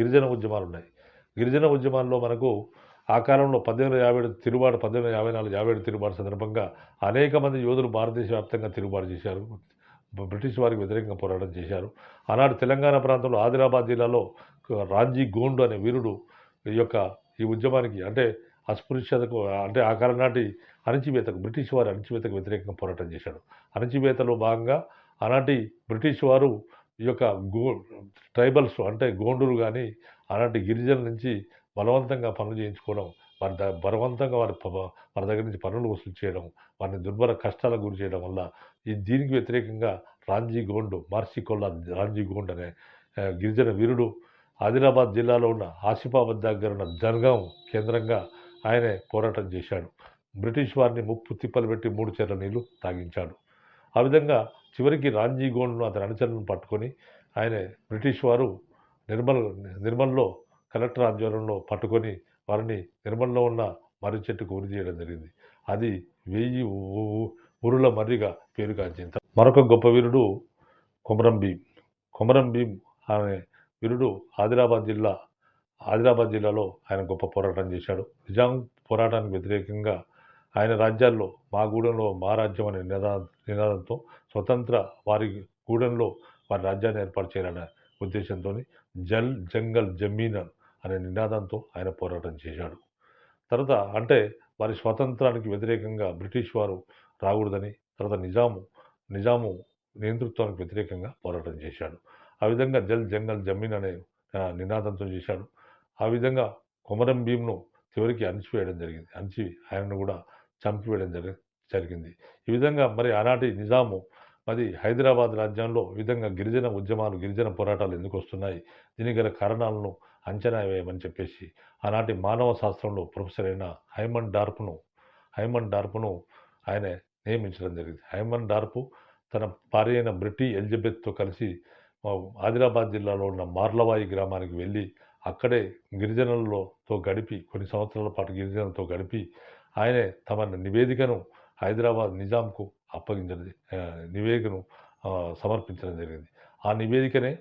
గిరిజన ఉద్యమాలు ఉన్నాయి. గిరిజన ఉద్యమాల్లో మనకు ఆ కాలంలో పద్దెనిమిది యాభై ఏడు తిరుగుబాటు పద్దెనిమిది యాభై నాలుగు యాభై ఏడు తిరుగుబాటు సందర్భంగా అనేక మంది యోధులు భారతదేశ వ్యాప్తంగా తిరుగుబాటు చేశారు. బ్రిటిష్ వారికి వ్యతిరేకంగా పోరాటం చేశారు. ఆనాడు తెలంగాణ ప్రాంతంలో ఆదిలాబాద్ జిల్లాలో రాంజీ గోండు అనే వీరుడు ఈ యొక్క ఈ ఉద్యమానికి అంటే అస్పృశ్యతకు అంటే ఆ కాలం నాటి అణచివేతకు బ్రిటిష్ వారి అణచివేతకు వ్యతిరేకంగా పోరాటం చేశాడు. అణచివేతలో భాగంగా ఆనాటి బ్రిటిష్ వారు ఈ యొక్క గో ట్రైబల్స్ అంటే గోండులు కానీ అలాంటి గిరిజనుల నుంచి బలవంతంగా పనులు చేయించుకోవడం వారి ద బలవంతంగా వారి వారి దగ్గర నుంచి పనులు వసూలు చేయడం వారిని దుర్భర కష్టాలకు గురి చేయడం వల్ల ఈ దీనికి వ్యతిరేకంగా రాంజీ గోండు మార్సి కొల్లా రాంజీ గోండ్ అనే గిరిజన వీరుడు ఆదిలాబాద్ జిల్లాలో ఉన్న ఆసిఫాబాద్ దగ్గర ఉన్న జనగాం కేంద్రంగా ఆయనే పోరాటం చేశాడు. బ్రిటిష్ వారిని ముప్పు తిప్పలు పెట్టి మూడు చెర్ల నీళ్ళు తాగించాడు. ఆ విధంగా చివరికి రాంజీ గోండ్ను అతని అనుచరులను పట్టుకొని ఆయన బ్రిటిష్ వారు నిర్మల్ నిర్మల్లో కలెక్టర్ ఆధ్వర్యంలో పట్టుకొని వారిని నిర్మల్లో ఉన్న మర్రి చెట్టుకు ఉరి చేయడం జరిగింది. అది వెయ్యి ఉరుల ఊరుల మర్రిగా పేరుగాంచింది మరొక గొప్ప వీరుడు కొమరం భీం. కొమరం భీం అనే వీరుడు ఆదిలాబాద్ జిల్లా ఆదిలాబాద్ జిల్లాలో ఆయన గొప్ప పోరాటం చేశాడు. నిజాం పోరాటానికి వ్యతిరేకంగా ఆయన రాజ్యాల్లో మా గూడెంలో మా రాజ్యం అనే నినాద నినాదంతో స్వతంత్ర వారి గూడెంలో వారి రాజ్యాన్ని ఏర్పాటు చేయాలనే ఉద్దేశంతో జల్ జంగల్ జమీన్ అనే నినాదంతో ఆయన పోరాటం చేశాడు. తర్వాత అంటే వారి స్వాతంత్రానికి వ్యతిరేకంగా బ్రిటిష్ వారు రాకూడదని తర్వాత నిజాము నిజాము నేతృత్వానికి వ్యతిరేకంగా పోరాటం చేశాడు. ఆ విధంగా జల్ జంగల్ జమీన్ అనే నినాదంతో చేశాడు. ఆ విధంగా కొమరం భీంను చివరికి అణిచివేయడం జరిగింది. అణిచి ఆయనను కూడా చంపివేయడం జరి జరిగింది. ఈ విధంగా మరి ఆనాటి నిజాము మరి హైదరాబాద్ రాజ్యంలో విధంగా గిరిజన ఉద్యమాలు గిరిజన పోరాటాలు ఎందుకు వస్తున్నాయి? దీనికి గల కారణాలను అంచనా వేయమని చెప్పేసి ఆనాటి మానవ శాస్త్రంలో ప్రొఫెసర్ అయిన హైమన్ డార్ప్ను హైమన్ డార్ప్ను ఆయన నియమించడం జరిగింది. హైమన్ డార్పు తన భార్య అయిన బ్రిటీ ఎలిజబెత్తో కలిసి ఆదిలాబాద్ జిల్లాలో ఉన్న మార్లవాయి గ్రామానికి వెళ్ళి అక్కడే గిరిజనులతో గడిపి కొన్ని సంవత్సరాల పాటు గిరిజనులతో గడిపి ఆయనే తమ నివేదికను హైదరాబాద్ నిజాంకు అప్పగించడం నివేదికను సమర్పించడం జరిగింది. ఆ నివేదికనే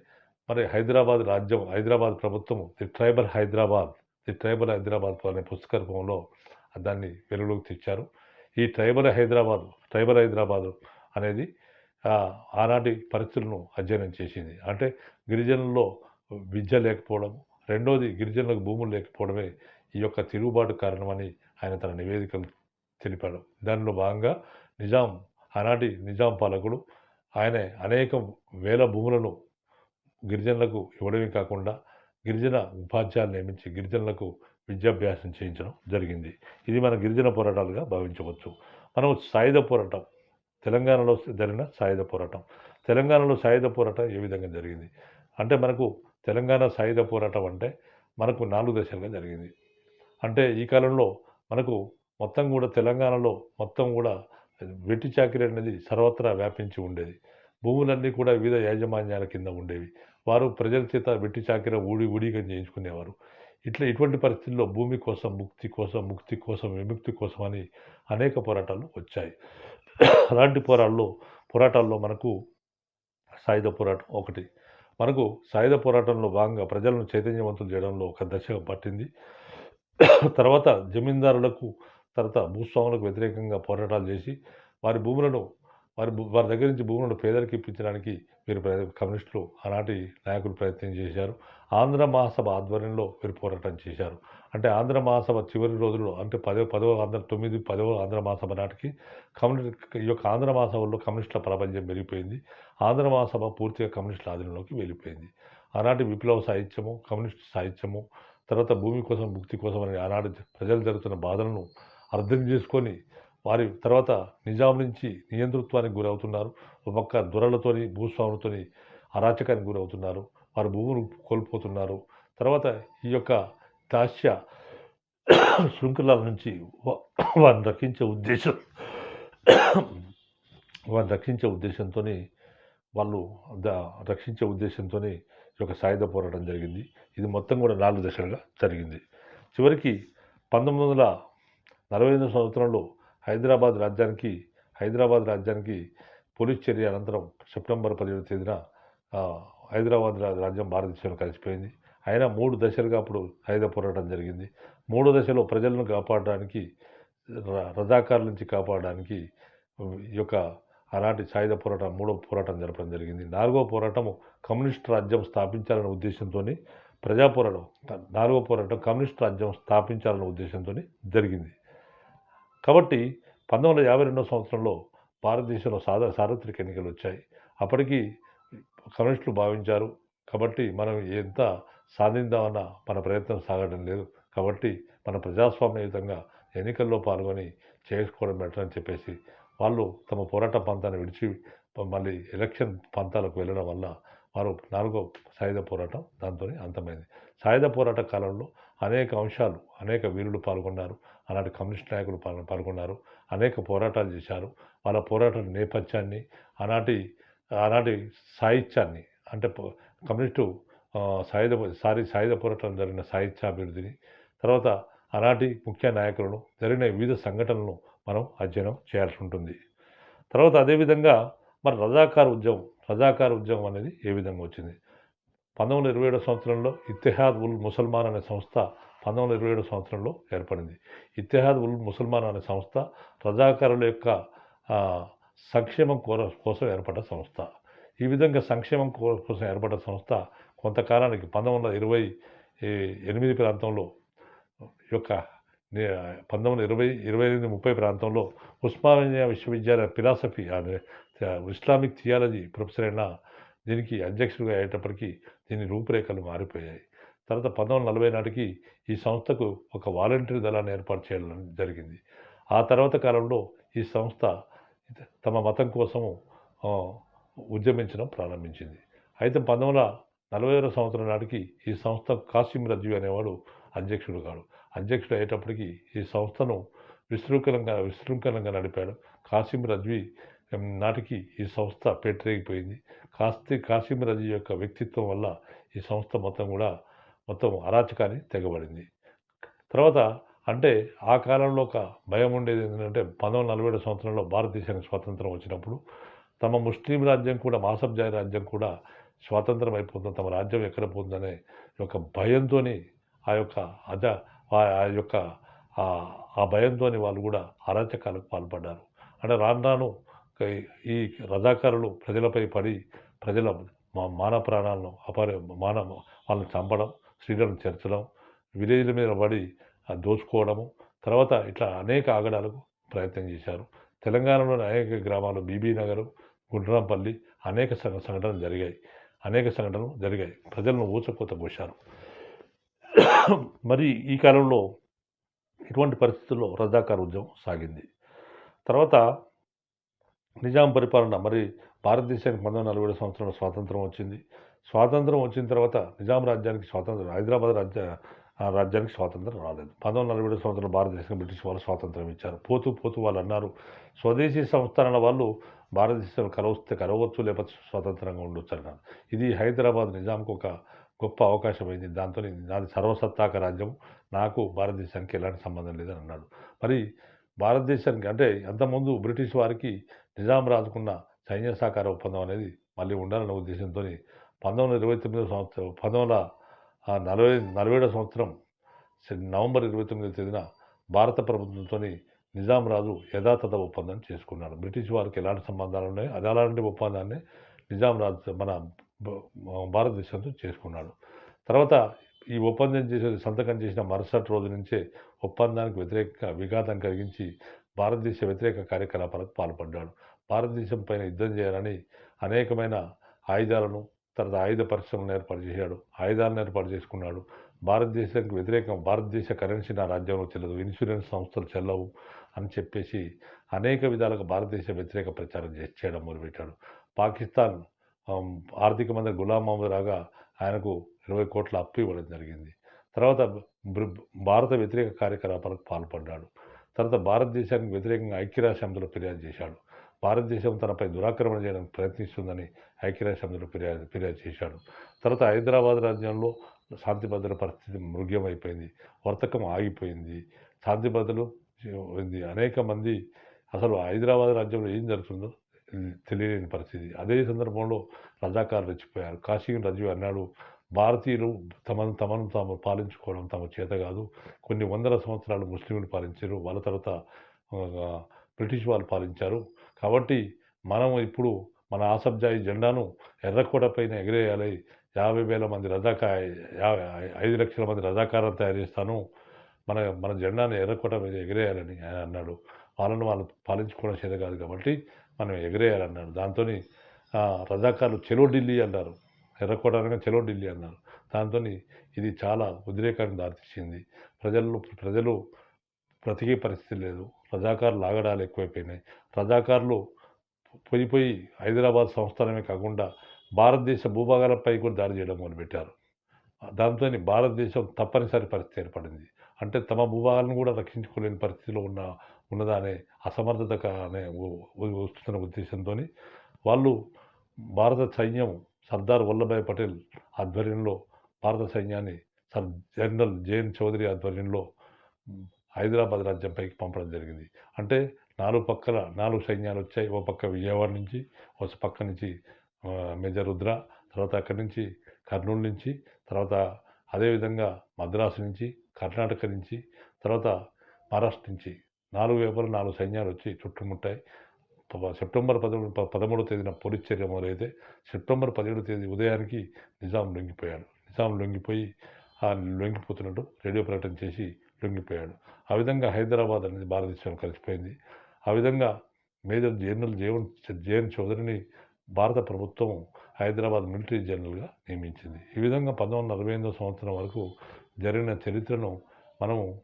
మరి హైదరాబాద్ రాజ్యం హైదరాబాద్ ప్రభుత్వం the tribal Hyderabad the tribal Hyderabad అనే పుస్తక రూపంలో దాన్ని వెలుగులోకి తెచ్చారు. ఈ ట్రైబల్ హైదరాబాద్ ట్రైబల్ హైదరాబాద్ అనేది ఆనాటి పరిస్థితులను అధ్యయనం చేసింది. అంటే గిరిజనుల్లో విద్య లేకపోవడం రెండోది గిరిజనులకు భూములు లేకపోవడమే ఈ యొక్క తిరుగుబాటు కారణమని ఆయన తన నివేదికలు తెలిపాడు. దానిలో భాగంగా నిజాం ఆనాటి నిజాం పాలకుడు ఆయన అనేక వేల భూములను గిరిజనులకు ఇవ్వడమే కాకుండా గిరిజన ఉపాధ్యాయులు నియమించి గిరిజనులకు విద్యాభ్యాసం చేయించడం జరిగింది. ఇది మన గిరిజన పోరాటాలుగా భావించవచ్చు. మనం సాయుధ పోరాటం తెలంగాణలో జరిగిన సాయుధ పోరాటం. తెలంగాణలో సాయుధ పోరాటం ఏ విధంగా జరిగింది? అంటే మనకు తెలంగాణ సాయుధ పోరాటం అంటే మనకు నాలుగు దశలుగా జరిగింది. అంటే ఈ కాలంలో మనకు మొత్తం కూడా తెలంగాణలో మొత్తం కూడా వెట్టి చాకరీ అనేది సర్వత్రా వ్యాపించి ఉండేది. భూములన్నీ కూడా వివిధ యాజమాన్యాల కింద ఉండేవి. వారు ప్రజల చేత వెట్టి చాకిర ఊడి ఊడిగా చేయించుకునేవారు. ఇట్లా ఇటువంటి పరిస్థితుల్లో భూమి కోసం ముక్తి కోసం ముక్తి కోసం విముక్తి కోసం అని అనేక పోరాటాలు వచ్చాయి. అలాంటి పోరాటాల్లో పోరాటాల్లో మనకు సాయుధ పోరాటం ఒకటి. మనకు సాయుధ పోరాటంలో భాగంగా ప్రజలను చైతన్యవంతులు చేయడంలో ఒక దశగా పట్టింది. తర్వాత జమీందారులకు తర్వాత భూస్వాములకు వ్యతిరేకంగా పోరాటాలు చేసి వారి భూములను వారి వారి దగ్గర నుంచి భూములను పేదలకు ఇప్పించడానికి వీరు కమ్యూనిస్టులు ఆనాటి నాయకులు ప్రయత్నం చేశారు. ఆంధ్ర మహాసభ ఆధ్వర్యంలో వీరు పోరాటం చేశారు. అంటే ఆంధ్ర మహాసభ చివరి రోజుల్లో అంటే పదో పదవ ఆంధ్ర తొమ్మిది పదవ ఆంధ్ర మహాసభ నాటికి కమ్యూనిస్ట్ ఈ యొక్క ఆంధ్ర మహాసభలో కమ్యూనిస్టుల ప్రాబల్యం పెరిగిపోయింది. ఆంధ్ర మహాసభ పూర్తిగా కమ్యూనిస్టుల ఆధీనంలోకి వెళ్ళిపోయింది. ఆనాటి విప్లవ సాహిత్యము కమ్యూనిస్ట్ సాహిత్యము తర్వాత భూమి కోసం ముక్తి కోసం అనే ఆనాడు ప్రజలు జరుగుతున్న బాధలను అర్థం చేసుకొని వారి తర్వాత నిజాం నుంచి నియంతృత్వానికి గురవుతున్నారు. ఒక పక్క దొరలతోని భూస్వాములతోని అరాచకానికి గురవుతున్నారు. వారు భూములు కోల్పోతున్నారు. తర్వాత ఈ యొక్క దాస్య శృంఖలాల నుంచి వారిని రక్షించే ఉద్దేశం వారిని రక్షించే ఉద్దేశంతో వాళ్ళు రక్షించే ఉద్దేశంతో ఈ యొక్క సాయుధ పోరాటం జరిగింది. ఇది మొత్తం కూడా నాలుగు దశలుగా జరిగింది. చివరికి పంతొమ్మిది వందల నలభై ఎనిమిది సంవత్సరంలో హైదరాబాద్ రాజ్యానికి హైదరాబాద్ రాజ్యానికి పోలీస్ చర్య అనంతరం సెప్టెంబర్ పదిహేడు తేదీన హైదరాబాద్ రాజ్యం భారతదేశంలో కలిసిపోయింది. అయినా మూడు దశలుగా అప్పుడు ఆయుధ పోరాటం జరిగింది. మూడో దశలో ప్రజలను కాపాడడానికి ర- రజాకారుల నుంచి కాపాడడానికి ఈ యొక్క అలాంటి సాయుధ పోరాటం మూడో పోరాటం జరపడం జరిగింది. నాలుగో పోరాటము కమ్యూనిస్ట్ రాజ్యం స్థాపించాలనే ఉద్దేశంతో ప్రజా పోరాటం నాలుగో పోరాటం కమ్యూనిస్ట్ రాజ్యం స్థాపించాలనే ఉద్దేశంతో జరిగింది. కాబట్టి పంతొమ్మిది వందల యాభై రెండో సంవత్సరంలో భారతదేశంలో సాధ సార్వత్రిక ఎన్నికలు వచ్చాయి అప్పటికి కమ్యూనిస్టులు భావించారు. కాబట్టి మనం ఎంత సాధిద్దామన్న మన ప్రయత్నం సాగడం లేదు. కాబట్టి మన ప్రజాస్వామ్యయుతంగా ఎన్నికల్లో పాల్గొని చేసుకోవడం బెటర్ అని చెప్పేసి వాళ్ళు తమ పోరాట పంతాన్ని విడిచి మళ్ళీ ఎలక్షన్ పంతాలకు వెళ్ళడం వల్ల వారు నాలుగో సాయుధ పోరాటం దాంతో అంతమైంది. సాయుధ పోరాట కాలంలో అనేక అంశాలు అనేక వీరులు పాల్గొన్నారు. అలాంటి కమ్యూనిస్ట్ నాయకులు పాల్ పాల్గొన్నారు. అనేక పోరాటాలు చేశారు. వాళ్ళ పోరాట నేపథ్యాన్ని ఆనాటి ఆనాటి సాహిత్యాన్ని అంటే కమ్యూనిస్టు సాయుధ సారి సాయుధ పోరాటం జరిగిన సాహిత్యాభివృద్ధిని తర్వాత ఆనాటి ముఖ్య నాయకులను జరిగిన వివిధ సంఘటనలను మనం అధ్యయనం చేయాల్సి ఉంటుంది. తర్వాత అదేవిధంగా మరి రజాకార్ ఉద్యమం రజాకార్ ఉద్యమం అనేది ఏ విధంగా వచ్చింది? పంతొమ్మిది వందల ఇరవై ఏడో సంవత్సరంలో ఇత్తెహాద్ ఉల్ ముసల్మాన్ అనే సంస్థ పంతొమ్మిది వందల ఇరవై ఏడో సంవత్సరంలో ఏర్పడింది. ఇత్తెహాద్ ఉల్ ముసల్మాన్ అనే సంస్థ రజాకారుల యొక్క సంక్షేమం కోర కోసం ఏర్పడ్డ సంస్థ. ఈ విధంగా సంక్షేమం కోసం ఏర్పడ్డ సంస్థ కొంతకాలానికి పంతొమ్మిది వందల ఇరవై ఎనిమిది ప్రాంతంలో యొక్క పంతొమ్మిది వందల ఇరవై ఇరవై ఎనిమిది ముప్పై ప్రాంతంలో ఉస్మానియా విశ్వవిద్యాలయ ఫిలాసఫీ అనే ఇస్లామిక్ థియాలజీ ప్రొఫెసర్ అయిన దీనికి అధ్యక్షుడిగా అయ్యేటప్పటికీ దీని రూపురేఖలు మారిపోయాయి. తర్వాత పంతొమ్మిది నలభై నాటికి ఈ సంస్థకు ఒక వాలంటీర్ దళాన్ని ఏర్పాటు చేయడం జరిగింది. ఆ తర్వాత కాలంలో ఈ సంస్థ తమ మతం కోసము ఉద్యమించడం ప్రారంభించింది. అయితే పంతొమ్మిది నలభై ఆరో సంవత్సరం నాటికి ఈ సంస్థ కాసిం రజ్జు అనేవాడు అధ్యక్షుడు కాడు. అధ్యక్షుడు అయ్యేటప్పటికి ఈ సంస్థను విశృంఖలంగా విశృంఖలంగా నడిపాడు. కాసిం రజ్వీ నాటికి ఈ సంస్థ పెట్టరేగిపోయింది కాస్తి కాసిం యొక్క వ్యక్తిత్వం వల్ల ఈ సంస్థ మొత్తం కూడా మొత్తం అరాచకాన్ని తెగబడింది. తర్వాత అంటే ఆ కాలంలో ఒక భయం ఉండేది ఏంటంటే పంతొమ్మిది నలభై ఏడు సంవత్సరంలో భారతదేశానికి స్వాతంత్రం వచ్చినప్పుడు తమ ముస్లిం రాజ్యం కూడా మాసబ్జాయి రాజ్యం కూడా స్వాతంత్రం అయిపోతుంది తమ రాజ్యం ఎక్కడ పోతుందనే యొక్క భయంతో ఆ యొక్క అజ ఆ ఆ యొక్క ఆ- ఆ భయంతో వాళ్ళు కూడా అరాచకాలకు పాల్పడ్డారు. అంటే రాను రాను ఈ- రజాకారులు ప్రజలపై పడి ప్రజల మా- మాన ప్రాణాలను అపార మాన వాళ్ళని చంపడం స్త్రీలను చేర్చడం విలేజ్ల మీద పడి దోచుకోవడము తర్వాత ఇట్లా అనేక ఆగడాలకు ప్రయత్నం చేశారు. తెలంగాణలోని అనేక గ్రామాలు బీబీ నగర్ గుండ్రంపల్లి అనేక సంఘ సంఘటనలు జరిగాయి. అనేక సంఘటనలు జరిగాయి. ప్రజలను ఊచకోత పోశారు మరి ఈ కాలంలో ఇటువంటి పరిస్థితుల్లో రజాకార్ ఉద్యమం సాగింది. తర్వాత నిజాం పరిపాలన మరి భారతదేశానికి పంతొమ్మిది వందల నలభై ఏడు సంవత్సరంలో స్వాతంత్రం వచ్చింది. స్వాతంత్రం వచ్చిన తర్వాత నిజాం రాజ్యానికి స్వాతంత్రం హైదరాబాద్ రాజ్య రాజ్యానికి స్వాతంత్రం రాలేదు. పంతొమ్మిది వందల నలభై ఏడు సంవత్సరంలో భారతదేశం బ్రిటిష్ వాళ్ళు స్వాతంత్రం ఇచ్చారు. పోతూ పోతూ వాళ్ళు అన్నారు స్వదేశీ సంస్థానాల వాళ్ళు భారతదేశం కలవస్తే కలవచ్చు లేకపోతే స్వతంత్రంగా ఉండొచ్చు అన్నారు. ఇది హైదరాబాద్ నిజాంకు ఒక గొప్ప అవకాశం అయింది దాంతో నాది సర్వసత్తాక రాజ్యం నాకు భారతదేశానికి ఎలాంటి సంబంధం లేదని అన్నాడు. మరి భారతదేశానికి అంటే అంతకుముందు బ్రిటిష్ వారికి నిజాం రాజుకున్న సైన్య సహకార ఒప్పందం అనేది మళ్ళీ ఉండాలన్న ఉద్దేశంతో పంతొమ్మిది వందల ఇరవై తొమ్మిదో సంవత్సరం పంతొమ్మిది వందల నలభై నలభై ఏడవ సంవత్సరం నవంబర్ ఇరవై తొమ్మిదో తేదీన భారత ప్రభుత్వంతో నిజాం రాజు యథాతథ ఒప్పందం చేసుకున్నాడు. బ్రిటిష్ వారికి ఎలాంటి సంబంధాలు ఉన్నాయి అది అలాంటి ఒప్పందాన్ని నిజాం రాజు మన భారతదేశంతో చేసుకున్నాడు. తర్వాత ఈ ఒప్పందం చేసే సంతకం చేసిన మరుసటి రోజు నుంచే ఒప్పందానికి వ్యతిరేక విఘాతం కలిగించి భారతదేశ వ్యతిరేక కార్యకలాపాలకు పాల్పడ్డాడు. భారతదేశం పైన యుద్ధం చేయాలని అనేకమైన ఆయుధాలను తర్వాత ఆయుధ పరిశ్రమలను ఏర్పాటు చేశాడు. ఆయుధాలను ఏర్పాటు చేసుకున్నాడు. భారతదేశానికి వ్యతిరేకం భారతదేశ కరెన్సీ నా రాజ్యంలో చెల్లదు ఇన్సూరెన్స్ సంస్థలు చెల్లవు అని చెప్పేసి అనేక విధాలుగా భారతదేశ వ్యతిరేక ప్రచారం చేసి చేయడం మొదలుపెట్టాడు. పాకిస్తాన్ ఆర్థిక మంత్రి గులాం మహమ్మద్ రాగా ఆయనకు ఇరవై కోట్ల అప్పు ఇవ్వడం జరిగింది. తర్వాత భారత వ్యతిరేక కార్యకలాపాలకు పాల్పడ్డాడు. తర్వాత భారతదేశానికి వ్యతిరేకంగా ఐక్యరాజ్య సమితిలో ఫిర్యాదు చేశాడు. భారతదేశం తనపై దురాక్రమణ చేయడానికి ప్రయత్నిస్తుందని ఐక్యరాజ్య సమితిలో ఫిర్యాదు ఫిర్యాదు చేశాడు. తర్వాత హైదరాబాద్ రాజ్యంలో శాంతి భద్రత పరిస్థితి మృగ్యమైపోయింది వర్తకం ఆగిపోయింది శాంతి భద్రతలు అనేక మంది అసలు హైదరాబాద్ రాజ్యంలో ఏం జరుగుతుందో తెలియలేని పరిస్థితి. అదే సందర్భంలో రజాకారులు రెచ్చిపోయారు. కాశీ రజు అన్నాడు భారతీయులు తమను తమను తాము పాలించుకోవడం తమ చేత కాదు. కొన్ని వందల సంవత్సరాలు ముస్లింలు పాలించారు వాళ్ళ తర్వాత బ్రిటిష్ వాళ్ళు పాలించారు. కాబట్టి మనం ఇప్పుడు మన ఆసబ్జాయి జెండాను ఎర్రకోట పైన ఎగిరేయాలి. యాభై వేల మంది రజాకా ఐదు లక్షల మంది రజాకారం తయారు చేస్తాను. మన మన జెండాను ఎర్రకోట మీద ఎగిరేయాలని ఆయన అన్నాడు. వాళ్ళను వాళ్ళు పాలించుకోవడం చేత కాదు కాబట్టి మనం ఎగిరేయాలన్నాడు. దాంతో రజాకారులు చెలో ఢిల్లీ అన్నారు. ఎర్రకోట అనగా చెలో ఢిల్లీ అన్నారు. దాంతో ఇది చాలా ఉద్రేకానికి దారితీసింది. ప్రజలు ప్రజలు బ్రతికే పరిస్థితి లేదు. రజాకారులు ఆగడాలు ఎక్కువైపోయినాయి. రజాకారులు పోయి పోయి హైదరాబాద్ సంస్థానమే కాకుండా భారతదేశ భూభాగాలపై కూడా దాడి చేయడం మొదలుపెట్టారు. దాంతో భారతదేశం తప్పనిసరి పరిస్థితి ఏర్పడింది. అంటే తమ భూభాగాలను కూడా రక్షించుకోలేని పరిస్థితిలో ఉన్న ఉన్నదా అనే అసమర్థత అనే వస్తున్న ఉద్దేశంతో వాళ్ళు భారత సైన్యం సర్దార్ వల్లభాయ్ పటేల్ ఆధ్వర్యంలో భారత సైన్యాన్ని సర్ జనరల్ జేఎన్ చౌదరి ఆధ్వర్యంలో హైదరాబాద్ రాజ్యంపైకి పంపడం జరిగింది. అంటే నాలుగు పక్కల నాలుగు సైన్యాలు వచ్చాయి. ఓ పక్క విజయవాడ నుంచి ఓ పక్క నుంచి మేజర్ రుద్ర తర్వాత అక్కడి నుంచి కర్నూలు నుంచి తర్వాత అదేవిధంగా మద్రాసు నుంచి కర్ణాటక నుంచి తర్వాత మహారాష్ట్ర నుంచి నాలుగు వైపుల నాలుగు సైన్యాలు వచ్చి చుట్టుముట్టాయి. సెప్టెంబర్ పదమూడు పదమూడవ తేదీన పోలీస్ చర్య మొదలైతే సెప్టెంబర్ పదిహేడు తేదీ ఉదయానికి నిజాం లొంగిపోయాడు. నిజాం లొంగిపోయి ఆ లొంగిపోతున్నట్టు రేడియో ప్రకటన చేసి లొంగిపోయాడు. ఆ విధంగా హైదరాబాద్ అనేది భారతదేశంలో కలిసిపోయింది. ఆ విధంగా మేజర్ జనరల్ జేవన్ జేఎన్ చౌదరిని భారత ప్రభుత్వం హైదరాబాద్ మిలిటరీ జనరల్గా నియమించింది. ఈ విధంగా పంతొమ్మిది వందల అరవై ఎనిమిదో సంవత్సరం వరకు జరిగిన చరిత్రను మనము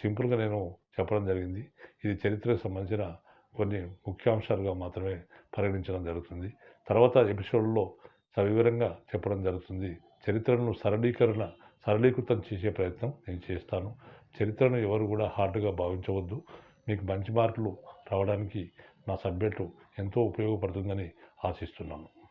సింపుల్గా నేను చెప్పడం జరిగింది. ఇది చరిత్రకు సంబంధించిన కొన్ని ముఖ్యాంశాలుగా మాత్రమే పరిగణించడం జరుగుతుంది. తర్వాత ఎపిసోడ్లో సవివరంగా చెప్పడం జరుగుతుంది. చరిత్రను సరళీకరణ సరళీకృతం చేసే ప్రయత్నం నేను చేస్తాను. చరిత్రను ఎవరు కూడా హార్డ్గా భావించవద్దు. మీకు మంచి మార్కులు రావడానికి నా సబ్జెక్టు ఎంతో ఉపయోగపడుతుందని ఆశిస్తున్నాను.